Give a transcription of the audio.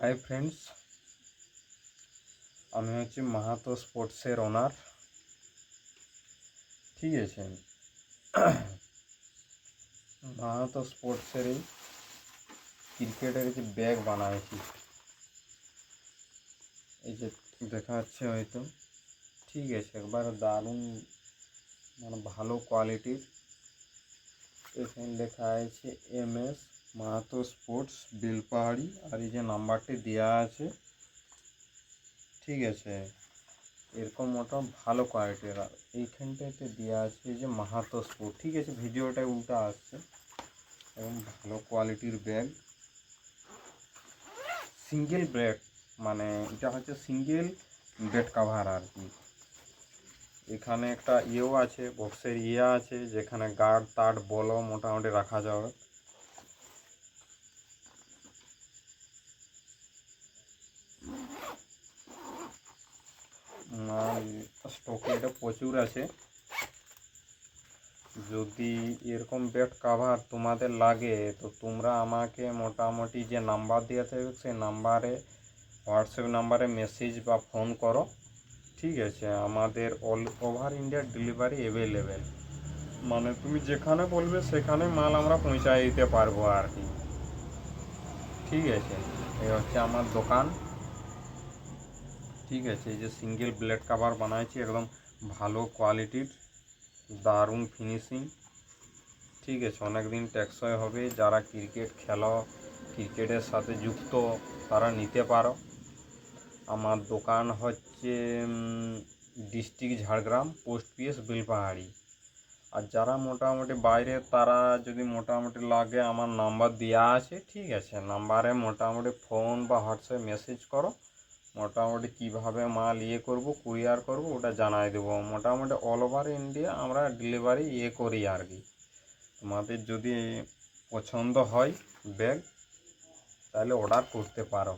Hi friends আমি হচ্ছি মাহাতো স্পোর্টসের ওনার। ঠিক আছে? মাহাতো স্পোর্টসের এই ক্রিকেটের যে ব্যাগ বানাইছি, এই যে দেখা যাচ্ছে হয়তো। ঠিক আছে, একবার দারুণ মানে ভালো কোয়ালিটির এখানে লেখা আছে M S Mahato sports Belpahari, আর এই যে নাম্বারটি দেওয়া আছে, ঠিক আছে, এরকম মোটা ভালো কোয়ালিটির আর এইখানটাতে দেওয়া আছে এই যে মাহাতো স্পোর্ট ঠিক আছে ভিডিওটা উল্টা আসছে, এবং ভালো কোয়ালিটির ব্যাগ সিঙ্গেল ব্রেড মানে এটা হচ্ছে সিঙ্গেল বেড কাভার আর কি, এখানে একটা ইয়েও আছে বক্সের ইয়ে আছে, যেখানে গার্ড তার বলো মোটামুটি রাখা যাবে মাল এটা প্রচুর আছে। যদি এরকম বেড কাভার তোমাদের লাগে, তো তোমরা আমাকে মোটামুটি যে নাম্বার দেওয়া থাকবে, সেই নাম্বারে হোয়াটসঅ্যাপ নাম্বারে মেসেজ বা ফোন করো। ঠিক আছে, আমাদের all over India delivery available মানে তুমি যেখানে বলবে, সেখানে মাল আমরা পৌঁছায় দিতে পারব আর কি। ঠিক আছে, এই হচ্ছে আমার দোকান। ঠিক আছে, এই যে সিঙ্গেল ব্লেড কাভার বানাইছি, একদম ভালো কোয়ালিটির দারুণ ফিনিশিং ঠিক আছে অনেক দিন টেকসই হবে। যারা ক্রিকেট খেলো ক্রিকেটের সাথে যুক্ত, তারা নিতে পারো। আমার দোকান হচ্ছে district Jhargram post P S Belpahari. আর যারা মোটামুটি বাইরে, তারা যদি মোটামুটি লাগে, আমার নাম্বার দেওয়া আছে। ঠিক আছে নাম্বারে মোটামুটি ফোন বা হোয়াটসঅ্যাপ মেসেজ করো। মোটামুটি কীভাবে মাল ইয়ে করব, কুরিয়ার করব, ওটা জানাই দেবো। মোটামুটি অল ওভার ইন্ডিয়া আমরা ডেলিভারি ইয়ে করি আর কি। তোমাদের যদি পছন্দ হয় ব্যাগ তাহলে অর্ডার করতে পারো।